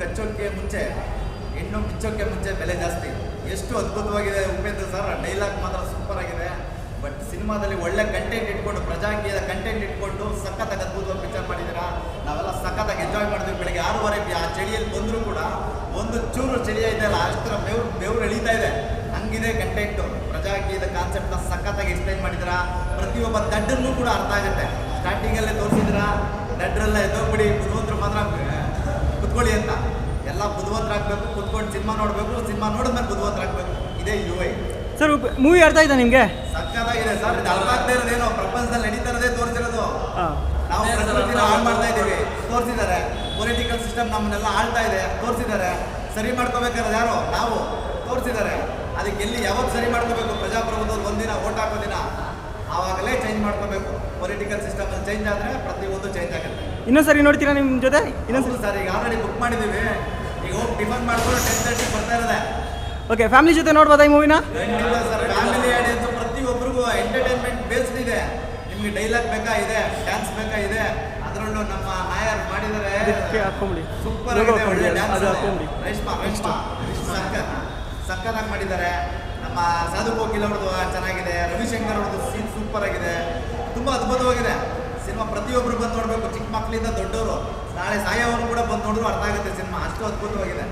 ಕಚ್ಚೋಕ್ಕೆ ಮುಂಚೆ, ಹೆಣ್ಣು ಬಿಚ್ಚೋಕ್ಕೆ ಮುಂಚೆ ಬೆಲೆ ಜಾಸ್ತಿ. ಎಷ್ಟು ಅದ್ಭುತವಾಗಿದೆ ಉಪೇಂದ್ರ ಸರ್, ಡೈಲಾಗ್ ಮಾತ್ರ ಸೂಪರ್ ಆಗಿದೆ. ಬಟ್ ಸಿನಿಮಾದಲ್ಲಿ ಒಳ್ಳೆ ಕಂಟೆಂಟ್ ಇಟ್ಕೊಂಡು, ಪ್ರಜಾಕೀಯದ ಕಂಟೆಂಟ್ ಇಟ್ಕೊಂಡು ಸಖತ್ತಾಗಿ ಅದ್ಭುತವಾಗಿ ಪಿಕ್ಚರ್ ಮಾಡಿದ್ದೀರಾ? ನಾವೆಲ್ಲ ಸಖತ್ತಾಗಿ ಎಂಜಾಯ್ ಮಾಡಿದ್ವಿ. ಬೆಳಗ್ಗೆ ಆರೂವರೆ ಆ ಚಳಿಯಲ್ಲಿ ಬಂದರೂ ಕೂಡ ಒಂದು ಚೂರು ಚಳಿಯ ಇದೆ ಅಲ್ಲ ಅಷ್ಟರ ಬೆವ್ರು ಬೆವ್ರು ಎಳೀತಾ ಇದೆ. ಹಂಗಿದೆ ಕಂಟೆಂಟು ಪ್ರಜಾಕೀಯದ ಕಾನ್ಸೆಪ್ಟ್ನ ಸಖತ್ತಾಗಿ ಎಕ್ಸ್ಪ್ಲೈನ್ ಮಾಡಿದ್ದೀರಾ? ಪ್ರತಿಯೊಬ್ಬ ದಡ್ಡನ್ನು ಕೂಡ ಅರ್ಥ ಆಗುತ್ತೆ. ಸ್ಟಾರ್ಟಿಂಗಲ್ಲೇ ತೋರಿಸಿದ್ರ ದಡ್ಡರೆಲ್ಲ ಎದ್ದೋಗ್ಬಿಡಿ ಕುತ್ಕೊಳ್ಳಿ ಅಂತ. ಎಲ್ಲ ಬುದ್ಧಿವಂತರಾಗಬೇಕು ಕುತ್ಕೊಂಡು ಸಿನಿಮಾ ನೋಡಬೇಕು ಸಿನಿಮಾ ನೋಡಿದ್ಮೇಲೆ ಬುದ್ಧಿವಂತರಾಗಬೇಕು ಇದೇ ಯು ಐ ಸರ್ ಮೂವಿ ಅರ್ಥ ಆಯ್ತಾ ನಿಮಗೆ? ಸಕ್ಕತ್ತಾಗಿದೆ ಸರ್ ಇದು ಅರ್ಥ ಆಗ್ತಾ ಇರೋದೇನೋ ಪ್ರಪಂಚದಲ್ಲಿ ನಡೀತಾ ಇರೋದೇ ತೋರಿಸಿರೋದು ನಾವು ಪ್ರಕೃತಿನ ಹಾಳು ಮಾಡ್ತಾ ಇದ್ದೀವಿ. ತೋರಿಸಿದ್ದಾರೆ. ಪೊಲಿಟಿಕಲ್ ಸಿಸ್ಟಮ್ ನಮ್ಮನ್ನೆಲ್ಲ ಆಳ್ತಾ ಇದೆ. ತೋರಿಸಿದ್ದಾರೆ. ಸರಿ ಮಾಡ್ಕೋಬೇಕಾದ್ರೆ ಯಾರು? ನಾವು. ತೋರಿಸಿದ್ದಾರೆ. ಅದಕ್ಕೆ ಎಲ್ಲಿ ಯಾವಾಗ ಸರಿ ಮಾಡ್ಕೋಬೇಕು? ಪ್ರಜಾಪ್ರಭುತ್ವದಲ್ಲಿ ಒಂದಿನ ಓಟ್ ಹಾಕೋ ದಿನ. ಆವಾಗಲೇ ಚೇಂಜ್ ಮಾಡ್ಕೋಬೇಕು. ಪೊಲಿಟಿಕಲ್ ಸಿಸ್ಟಮ್ ಚೇಂಜ್ ಆದರೆ ಪ್ರತಿಯೊಂದು ಚೇಂಜ್ ಆಗುತ್ತೆ. ಇನ್ನೊಂದು ಸರಿ ನೋಡ್ತೀರಾ ನಿಮ್ಮ ಜೊತೆ? ಇನ್ನೊಂದು ಇನ್ನೊಂದು ಸರ್ ಈಗ ಆಲ್ರೆಡಿ ಬುಕ್ ಮಾಡಿದ್ದೀವಿ. ಈಗ ಹೋಗಿ ಟಿಫನ್ ಮಾಡ್ಕೊಂಡು ಟೆನ್ ತರ್ಟಿ ಬರ್ತಾ ಇರೋದೆ. ಓಕೆ ಫ್ಯಾಮಿಲಿ ಜೊತೆ ನೋಡ್ಬೋದಾ ಈ ಮೂವಿನ ಸರ್ ಫ್ಯಾಮಿಲಿ ಆಡಿಯನ್ಸ್ ಪ್ರತಿಯೊಬ್ಬರಿಗೂ ಎಂಟರ್ಟೈನ್ಮೆಂಟ್ ಬೇಸ್ಡ್ ಇದೆ. ನಿಮ್ಗೆ ಡೈಲಾಗ್ ಬೇಕಾ ಇದೆ ಡ್ಯಾನ್ಸ್ ಬೇಕಾ ಇದೆ. ಅದರಲ್ಲೂ ನಮ್ಮ ನಾಯರ್ ಮಾಡಿದರೆ ಸೂಪರ್ ಆಗಿದೆ ಒಳ್ಳೆ ಡ್ಯಾನ್ಸ್ ಅದು ಹಾಕೊಂಬಿಡಿ. ರೇಷ್ಮಾ ರೇಷ್ಮಾ ಸಕ್ಕತ್. ಸಕ್ಕತ್ತಾಗಿ ಮಾಡಿದ್ದಾರೆ. ನಮ್ಮ ಸಾಧು ಕೋಕಿಲ್ ಅವ್ರದ್ದು ಚೆನ್ನಾಗಿದೆ. ರವಿಶಂಕರ್ ಅವ್ರದ್ದು ಸೂಪರ್ ಆಗಿದೆ. ತುಂಬ ಅದ್ಭುತವಾಗಿದೆ. ಸಿನಿಮಾ ಪ್ರತಿಯೊಬ್ಬರು ಬಂದು ನೋಡಬೇಕು. ಚಿಕ್ಕ ಮಕ್ಕಳಿಂದ ದೊಡ್ಡವರು. ನಾಳೆ ಸಾಯೋವರು ಕೂಡ ಬಂದು ನೋಡಿದ್ರು ಅರ್ಥ ಆಗುತ್ತೆ ಸಿನಿಮಾ. ಅಷ್ಟು ಅದ್ಭುತವಾಗಿದೆ.